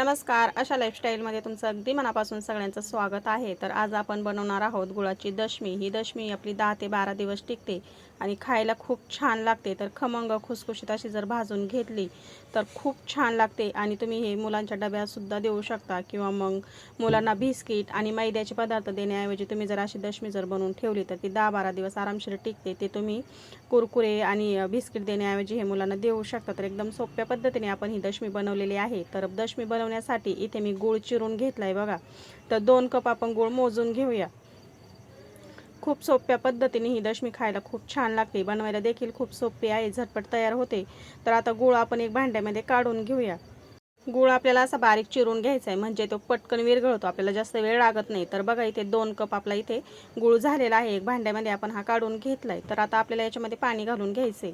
नमस्कार अशा लाईफस्टाईलमध्ये तुमचं अगदी मनापासून सगळ्यांचं स्वागत आहे. तर आज आपण बनवणार आहोत गुळाची दशमी. ही दशमी आपली दहा ते बारा दिवस टिकते. आणि खायला खूप छान लागते. तर खमंग खुसखुशीत अशी जर भाजून घेतली तर खूप छान लागते. आणि तुम्ही हे मुलांच्या डब्यातसुद्धा देऊ शकता. किंवा मग मुलांना बिस्किट आणि मैद्याचे पदार्थ देण्याऐवजी तुम्ही जर अशी दशमी जर बनवून ठेवली तर ती दहा बारा दिवस आरामशीर टिकते. ते तुम्ही कुरकुरे आणि बिस्किट देण्याऐवजी हे मुलांना देऊ शकता. तर एकदम सोप्या पद्धतीने आपण ही दशमी बनवलेली आहे. तर दशमी बनवण्यासाठी इथे मी गूळ चिरून घेतला आहे बघा. तर दोन कप आपण गूळ मोजून घेऊया. खूप सोप्या पद्धतीने ही दशमी खायला खूप छान लागते. बनवायला देखील खूप सोपी आहे झटपट तयार होते. तर आता गूळ आपण एक भांड्यामध्ये काढून घेऊया. गूळ आपल्याला असा बारीक चिरून घ्यायचा आहे म्हणजे तो पटकन विरघळतो आपल्याला जास्त वेळ लागत नाही. तर बघा इथे दोन कप आपला इथे गूळ झालेला आहे एक भांड्यामध्ये आपण हा काढून घेतलाय. तर आता आपल्याला याच्यामध्ये पाणी घालून घ्यायचे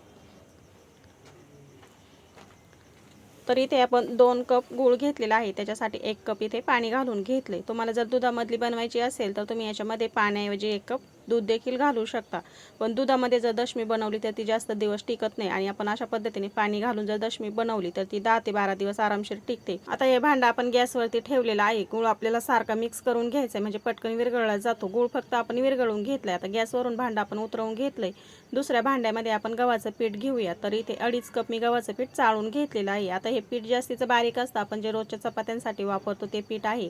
तर इथे आपण दोन कप गूळ घेतलेला आहे त्याच्यासाठी एक कप इथे पाणी घालून घेतले तुम्हाला जर दुधामधली बनवायची असेल तर तुम्ही याच्यामध्ये पाण्याऐवजी एक कप दूध देखील घालू शकता. पण दुधामध्ये जर दशमी बनवली तर ती जास्त दिवस टिकत नाही आणि आपण अशा पद्धतीने पाणी घालून जर दशमी बनवली तर ती दहा ते बारा दिवस आरामशीर टिकते. आता हे भांडं आपण गॅसवरती ठेवलेलं आहे. गूळ आपल्याला सारखा मिक्स करून घ्यायचा आहे म्हणजे पटकन विरघळला जातो. गूळ फक्त आपण विरघळून घेतलाय. आता गॅसवरून भांडं आपण उतरवून घेतलंय. दुसऱ्या भांड्यामध्ये आपण गव्हाचं पीठ घेऊया. तर इथे अडीच कप मी गव्हाचं पीठ चाळून घेतलेलं आहे. आता हे पीठ जास्तीचं बारीक असतं. आपण जे रोजच्या चपात्यांसाठी वापरतो ते पीठ आहे.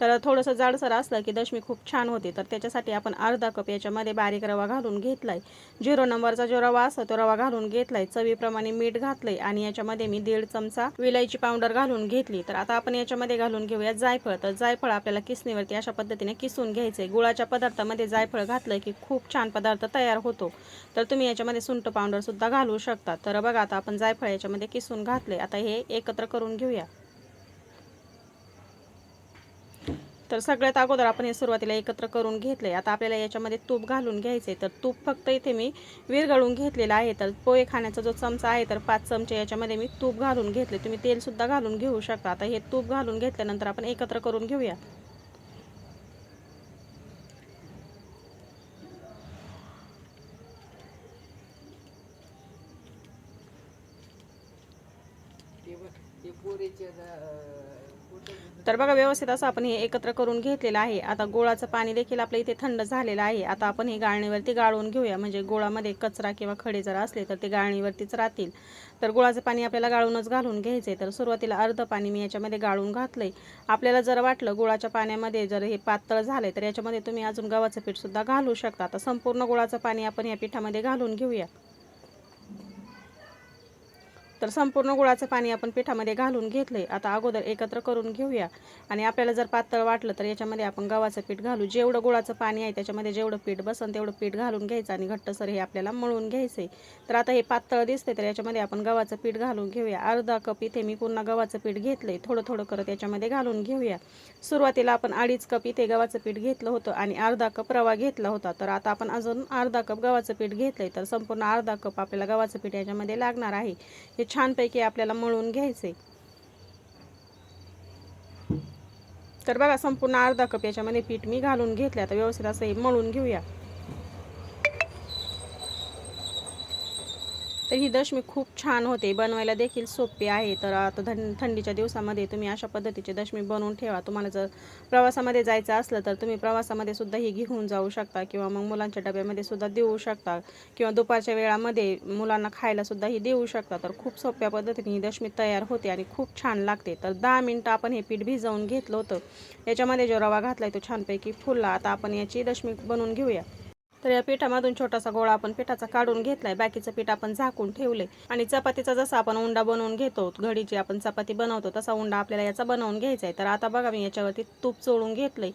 तर थोडंसं जाडसर असलं की दशमी खूप छान होते. तर त्याच्यासाठी आपण अर्धा कप याच्यामध्ये बारीक रवा घालून घेतलाय. झिरो नंबरचा जो रवा असतो तो रवा घालून घेतलाय. चवीप्रमाणे मीठ घातलंय आणि याच्यामध्ये मी दीड चमचा विलायची पावडर घालून घेतली. तर आता आपण याच्यामध्ये घालून घेऊया जायफळ. तर जायफळ आपल्याला किसणीवरती अशा पद्धतीने किसून घ्यायचंय. गुळाच्या पदार्थामध्ये जायफळ घातलंय की खूप छान पदार्थ तयार होतो. तर तुम्ही याच्यामध्ये सुंट पावडर सुद्धा घालू शकता. तर बघा आता आपण जायफळ याच्यामध्ये किसून घातले आता हे एकत्र करून घेऊया. तर सगळ्यात अगोदर आपण हे सुरुवातीला एकत्र करून घेतले आता आपल्याला याच्यामध्ये तूप घालून घ्यायचे तर तूप फक्त इथे मी विरघळून घेतलेलं आहे. तर पोहे खाण्याचा जो चमचा आहे तर पाच चमचे याच्यामध्ये मी तूप घालून घेतले तुम्ही तेलसुद्धा घालून घेऊ शकता. आता हे तूप घालून घेतल्यानंतर आपण एकत्र करून घेऊया. तर बघा व्यवस्थित असं आपण हे एकत्र करून घेतलेलं आहे. आता गोळाचं पाणी देखील आपल्या इथे थंड झालेलं आहे. आता आपण हे गाळणीवरती गाळून घेऊया. म्हणजे गोळामध्ये कचरा किंवा खडे जर असले तर ते गाळणीवरतीच राहतील. तर गुळाचं पाणी आपल्याला गाळूनच घालून घ्यायचं आहे तर सुरुवातीला अर्ध पाणी मी याच्यामध्ये गाळून घातलंय. आपल्याला जर वाटलं गुळाच्या पाण्यामध्ये जर हे पातळ झालंय तर याच्यामध्ये तुम्ही अजून गव्हाचं पीठसुद्धा घालू शकता. आता संपूर्ण गुळाचं पाणी आपण या पिठामध्ये घालून घेऊया. तर संपूर्ण गुळाचं पाणी आपण पिठामध्ये घालून घेतलंय. आता अगोदर एकत्र करून घेऊया. आणि आपल्याला जर पातळ वाटलं तर याच्यामध्ये आपण गव्हाचं पीठ घालू. जेवढं गुळाचं पाणी आहे त्याच्यामध्ये जेवढं पीठ बसन तेवढं पीठ घालून घ्यायचं आणि घट्टसर हे आपल्याला मळून घ्यायचंय. तर आता हे पातळ दिसते तर याच्यामध्ये आपण गव्हाचं पीठ घालून घेऊया. अर्धा कप इथे मी पुन्हा गव्हाचं पीठ घेतलंय. थोडं थोडं करत याच्यामध्ये घालून घेऊया. सुरुवातीला आपण अडीच कप इथे गव्हाचं पीठ घेतलं होतं आणि अर्धा कप रवा घेतला होता. तर आता आपण अजून अर्धा कप गव्हाचं पीठ घेतलंय. तर संपूर्ण अर्धा कप आपल्याला गव्हाचं पीठ याच्यामध्ये लागणार आहे. हे छानपैकी आपल्याला मळून घ्यायचे तर बघा संपूर्ण अर्धा कप याच्यामध्ये पीठ मी घालून घेतले आता व्यवस्थित असं हे मळून घेऊया. तर ही दशमी खूप छान होते. बनवायला देखील सोपी आहे. तर आता थं थंडीच्या दिवसामध्ये तुम्ही अशा पद्धतीची दशमी बनवून ठेवा. तुम्हाला जर प्रवासामध्ये जायचं असलं तर तुम्ही प्रवासामध्ये सुद्धा ही घेऊन जाऊ शकता किंवा मग मुलांच्या डब्यामध्ये सुद्धा देऊ शकता किंवा दुपारच्या वेळामध्ये मुलांना खायला सुद्धा ही देऊ शकता. तर खूप सोप्या पद्धतीने ही दशमी तयार होते आणि खूप छान लागते. तर दहा मिनटं आपण हे पीठ भिजवून घेतलं होतं. याच्यामध्ये जो रवा घातलाय तो छानपैकी फुलला. आता आपण याची दशमी बनवून घेऊया. तर या पिठामधून छोटासा गोळा आपण पिठाचा काढून घेतलाय. बाकीचं पीठ आपण झाकून ठेवले आणि चपातीचा जसा आपण उंडा बनवून घेतो घडीची आपण चपाती बनवतो तसा उंडा आपल्याला याचा बनवून घ्यायचा आहे तर आता बघा मी याच्यावरती तूप चोळून घेतलंय.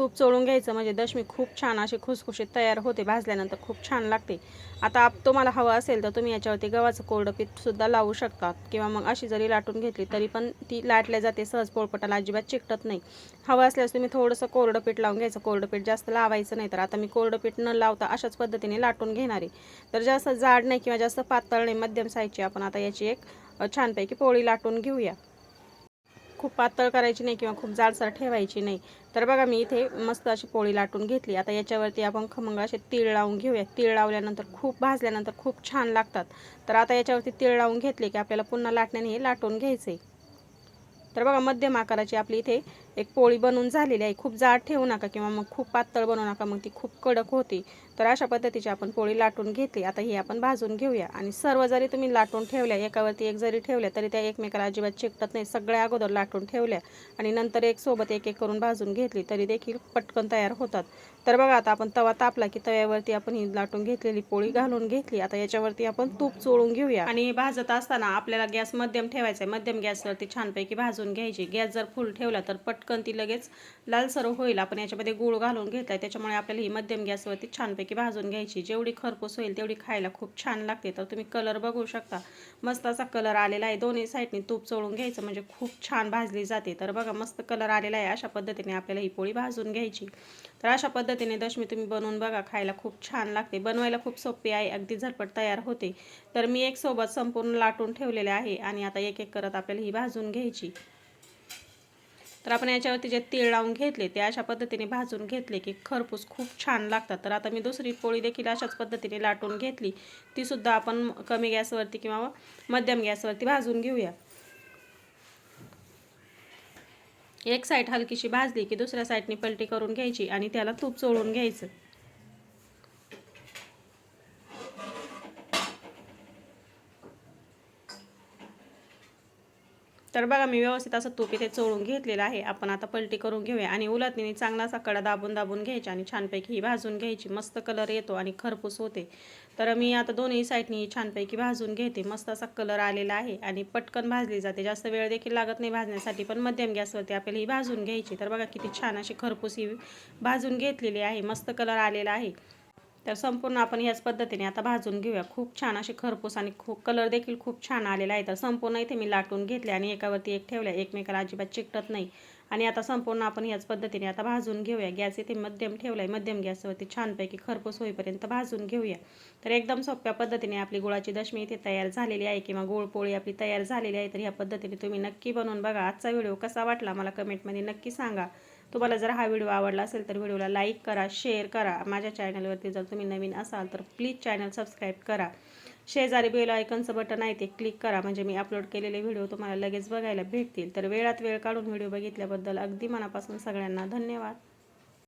तूप चोळून घ्यायचं. म्हणजे दशमी खूप छान अशी खुसखुशीत तयार होते. भाजल्यानंतर खूप छान लागते. आता आप तुम्हाला हवं असेल तर तुम्ही याच्यावरती गव्हाचं कोरडं पीठसुद्धा लावू शकता किंवा मग अशी जरी लाटून घेतली तरी पण ती लाटल्या जाते. सहज पोळपटाला अजिबात चिकटत नाही. हवं असल्यास तुम्ही थोडंसं कोरडं पीठ लावून घ्यायचं. कोरडं पीठ जास्त लावायचं नाही तर. आता मी कोरडं पीठ न लावता अशाच पद्धतीने लाटून घेणार आहे. तर जास्त जाड नाही किंवा जास्त पातळ नाही. मध्यम साईजची आपण आता याची एक छानपैकी पोळी लाटून घेऊया. खूप पातळ करायची नाही किंवा खूप जाडसर ठेवायची नाही. तर बघा मी इथे मस्त अशी पोळी लाटून घेतली. आता याच्यावरती आपण खमंग असे तीळ लावून घेऊया. तीळ लावल्यानंतर खूप भाजल्यानंतर खूप छान लागतात. तर आता याच्यावरती तीळ लावून घेतले की आपल्याला पुन्हा लाटण्याने हे लाटून घ्यायचे तर बघा मध्यम आकाराची आपली इथे एक पोळी बनवून झालेली आहे. खूप जाड ठेवू नका किंवा मग खूप पातळ बनवू नका मग ती खूप कडक होती. तर अशा पद्धतीची आपण पोळी लाटून घेतली. आता ही आपण भाजून घेऊया. आणि सर्व जरी तुम्ही लाटून ठेवल्या एकावरती एक जरी ठेवल्या तरी त्या एकमेकाला अजिबात चिकटत नाही सगळ्या अगोदर लाटून ठेवल्या आणि नंतर एक सोबत एक एक करून भाजून घेतली तरी देखील पटकन तयार होतात. तर बघा आता आपण तवा तापला की तव्यावरती आपण ही लाटून घेतलेली पोळी घालून घेतली. आता याच्यावरती आपण तूप चोळून घेऊया. आणि भाजत असताना आपल्याला गॅस मध्यम ठेवायचा आहे. मध्यम गॅसवरती छानपैकी भाजून घ्यायची. गॅस जर फुल ठेवला तर पटकन ती लगेच लालसर होईल. आपण याच्यामध्ये गूळ घालून घेतलाय. त्याच्यामुळे आपल्याला ही मध्यम गॅसवरती छानपैकी भाजून घ्यायची. जेवढी खरपूस होईल तेवढी खायला खूप छान लागते. तर तुम्ही कलर बघू शकता. मस्त असा कलर आलेला आहे. दोन्ही साईडनी तूप चोळून घ्यायचं म्हणजे खूप छान भाजली जाते. तर बघा मस्त कलर आलेला आहे. अशा पद्धतीने आपल्याला ही पोळी भाजून घ्यायची. तर अशा पद्धतीने दशमी तुम्ही बनवून बघा खायला खूप छान लागते. बनवायला खूप सोपी आहे अगदी झटपट तयार होते. तर मी एक सोबत संपूर्ण लाटून ठेवलेले आहे आणि आता एक एक करत आपल्याला ही भाजून घ्यायची. तर आपण याच्यावरती जे तीळ लावून घेतले ते अशा पद्धतीने भाजून घेतले की खरपूस खूप छान लागतात. तर आता मी दुसरी पोळी देखील अशाच पद्धतीने लाटून घेतली. तीसुद्धा आपण कमी गॅसवरती किंवा मध्यम गॅसवरती भाजून घेऊया. एक साईड हलकीशी भाजली की दुसऱ्या साईडनी पलटी करून घ्यायची आणि त्याला तूप चोळून घ्यायचं. तर बघा मी व्यवस्थित असं तूप इथे चोळून घेतलेलं आहे. आपण आता पलटी करून घेऊया. आणि उलटणीने चांगला असा कडा दाबून दाबून घ्यायची आणि छानपैकी ही भाजून घ्यायची. मस्त कलर येतो आणि खरपूस होते. तर मी आता दोन्ही साईडनी ही छानपैकी भाजून घेते. मस्त असा कलर आलेला आहे आणि पटकन भाजली जाते. जास्त वेळ देखील लागत नाही भाजण्यासाठी पण मध्यम गॅसवरती आपल्याला ही भाजून घ्यायची. तर बघा किती छान अशी खरपूस ही भाजून घेतलेली आहे. मस्त कलर आलेला आहे. तर संपूर्ण आपण ह्याच पद्धतीने आता भाजून घेऊया. खूप छान असे खरपूस आणि खूप कलर देखील खूप छान आलेला आहे तर संपूर्ण इथे मी लाटून घेतले आणि एकावरती एक ठेवल्या. एकमेकाला अजिबात चिकटत नाही. आणि आता संपूर्ण आपण ह्याच पद्धतीने आता भाजून घेऊया. गॅस इथे मध्यम ठेवला आहे मध्यम गॅसवरती छानपैकी खरपूस होईपर्यंत भाजून घेऊया. तर एकदम सोप्या पद्धतीने आपली गुळाची दशमी इथे तयार झालेली आहे किंवा गोळपोळी आपली तयार झालेली आहे. तर ह्या पद्धतीने तुम्ही नक्की बनवून बघा. आजचा व्हिडिओ कसा वाटला मला कमेंटमध्ये नक्की सांगा. तुम्हाला जर हा व्हिडिओ आवडला असेल तर व्हिडिओला लाईक करा शेअर करा. माझ्या चॅनलवरती जर तुम्ही नवीन असाल तर प्लीज चॅनल सबस्क्राईब करा. शेजारी बेल आयकनचं बटन आहे ते क्लिक करा. म्हणजे मी अपलोड केलेले व्हिडिओ तुम्हाला लगेच बघायला भेटतील. तर वेळात वेळ काढून व्हिडिओ बघितल्याबद्दल अगदी मनापासून सगळ्यांना धन्यवाद.